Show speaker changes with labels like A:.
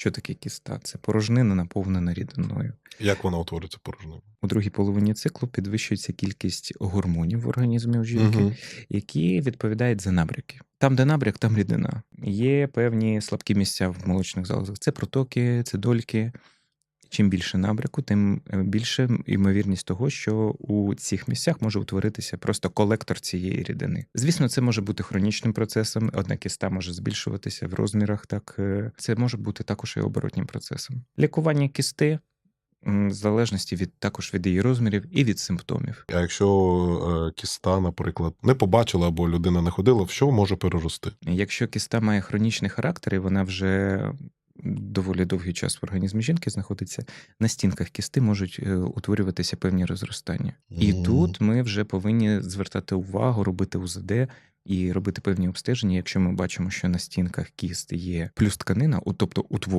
A: Що таке кіста? Це порожнина, наповнена рідиною.
B: Як вона утворюється порожнина?
A: У другій половині циклу підвищується кількість гормонів в організмі у жінки,
B: угу.
A: які відповідають за набряки. Там, де набряк, там рідина. Є певні слабкі місця в молочних залозах. Це протоки, це дольки. Чим більше набряку, тим е, більше ймовірність того, що у цих місцях може утворитися просто колектор цієї рідини. Звісно, це може бути хронічним процесом. Одна кіста може збільшуватися в розмірах. Так е, це може бути також і оборотнім процесом. Лікування кісти в залежності від також від її розмірів і від симптомів.
B: А якщо е, кіста, наприклад, не побачила або людина не ходила, в що може перерости?
A: Якщо кіста має хронічний характер, і вона вже доволі довгий час в організмі жінки знаходиться, на стінках кісти можуть е, утворюватися певні розростання. І тут ми вже повинні звертати увагу, робити УЗД і робити певні обстеження, якщо ми бачимо, що на стінках кіст є плюс тканина, тобто утворення.